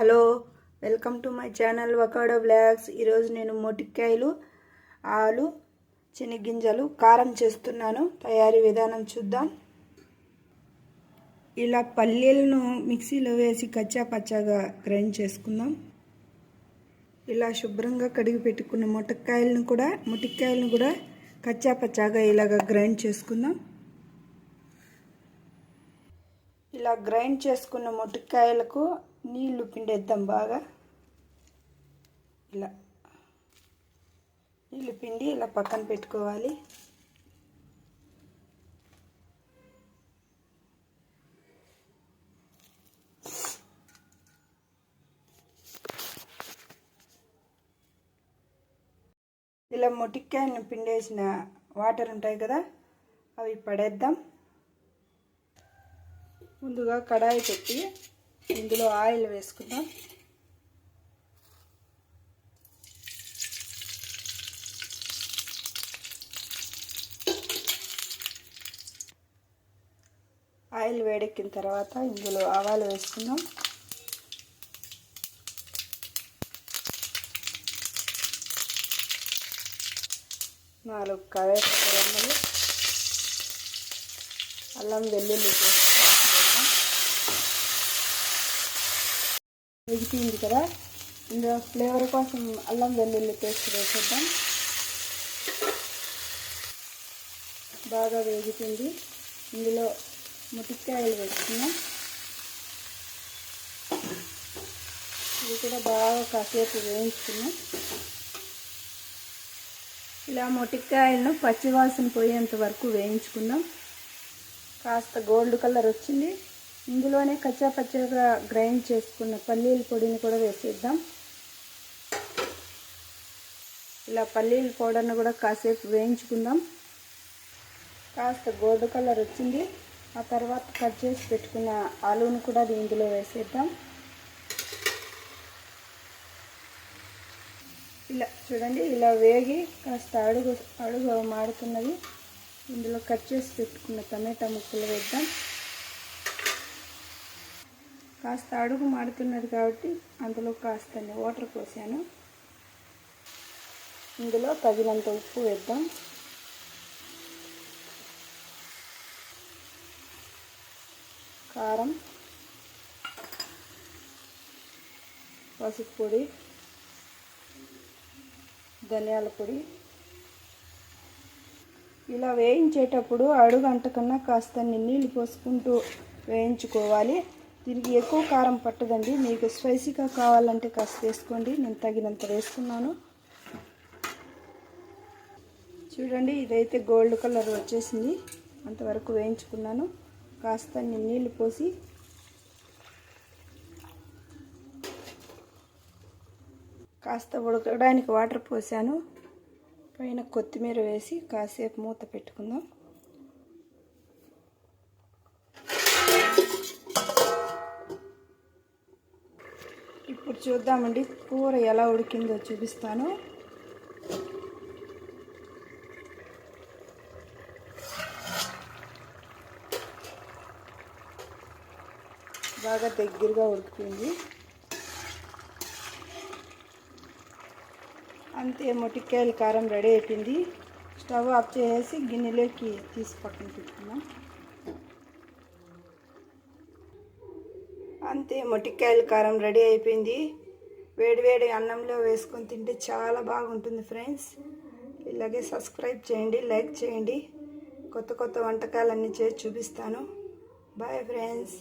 Hello welcome to my channel వకాడో blogs ఈరోజు నేను మొటిక్కాయలు ఆలు చెనిగ్గింజలు కారం చేస్తున్నాను. తయారీ విధానం చూద్దాం. ఇలా పల్లీలను మిక్సీలో వేసి కచ్చా పచ్చాగా గ్రైండ్ చేసుకుందాం. ఇలా శుభ్రంగా కడిగి పెట్టుకున్న మొట్టకాయలను కూడా మొటిక్కాయలను కూడా కచ్చా పచ్చాగా ఇలాగ గ్రైండ్ చేసుకుందాం. ఇలా గ్రైండ్ చేసుకున్న మొటికాయలకు నీళ్ళు పిండేద్దాం బాగా. ఇలా. నీళ్ళు పిండి ఇలా పక్కన పెట్టుకోవాలి. ఇలా మొటిక్కాయలను పిండేసిన వాటర్ ఉంటాయి కదా అవి పడేద్దాం. ముందుగా కడాయి పెట్టి ఇందులో ఆయిల్ వేసుకుందాం. ఆయిల్ వేడెక్కిన తర్వాత ఇందులో ఆవాలు వేసుకుందాం. నాలుగు కరేపాకు రెమ్మలు అల్లం వెల్లుల్లి వేసుకుందాం వేగిపోయింది కదా. ఇందులో ఫ్లేవర్ కోసం అల్లం వెల్లుల్లి పేస్ట్ వేసేద్దాం. బాగా వేగుతుంది. ఇందులో ముటిక్కాయలు వేసుకున్నాం ఇది కూడా బాగా కాసేపు వేయించుకున్నాం ఇలా మొటిక్కాయలను పచ్చివాసన పోయేంత వరకు వేయించుకుందాం. కాస్త గోల్డ్ కలర్ వచ్చింది. ఇందులోనే కచ్చా పచ్చగా గ్రైండ్ చేసుకున్న పల్లీల పొడిని కూడా వేసేద్దాం. ఇలా పల్లీల పౌడర్ని కూడా కాసేపు వేయించుకుందాం. కాస్త గోల్డ్ కలర్ వచ్చింది. ఆ తర్వాత కట్ చేసి పెట్టుకున్న ఆలును కూడా ఇందులో వేసేద్దాం. ఇలా చూడండి ఇలా వేగి కాస్త అడుగు అడుగు మాడుతున్నది. ఇందులో కట్ చేసి పెట్టుకున్న టమాటా ముక్కలు వేద్దాం. కాస్త అడుగు మాడుతున్నది కాబట్టి అందులో కాస్త వాటర్ పోసాను. ఇందులో తగినంత ఉప్పు వేద్దాం. కారం పసుపు పొడి ధనియాల పొడి. ఇలా వేయించేటప్పుడు అడుగు అంటకన్నా కాస్త నీళ్ళు పోసుకుంటూ వేయించుకోవాలి. దీనికి ఎక్కువ కారం పట్టదండి. మీకు స్పైసీగా కావాలంటే కాస్త వేసుకోండి. నేను తగినంత వేసుకున్నాను. చూడండి ఇదైతే గోల్డ్ కలర్ వచ్చేసింది. అంతవరకు వేయించుకున్నాను. కాస్త నీళ్ళు పోసి కాస్త ఉడకడానికి వాటర్ పోసాను. పైన కొత్తిమీర వేసి కాసేపు మూత పెట్టుకుందాం. చూద్దామండి. కూర ఎలా ఉడికిందో చూపిస్తాను. బాగా దగ్గరగా ఉడికింది. అంతే మొటికాయల కారం రెడీ అయిపోయింది. స్టవ్ ఆఫ్ చేసి గిన్నెలోకి తీసి పక్కన పెట్టుకున్నాం అంతే మొటికాయల కారం రెడీ అయిపోయింది. వేడివేడి అన్నంలో వేసుకొని తింటే చాలా బాగుంటుంది ఫ్రెండ్స్. ఇలాగే సబ్స్క్రైబ్ చేయండి లైక్ చేయండి. కొత్త కొత్త వంటకాలన్నీ చేసి చూపిస్తాను. Bye friends.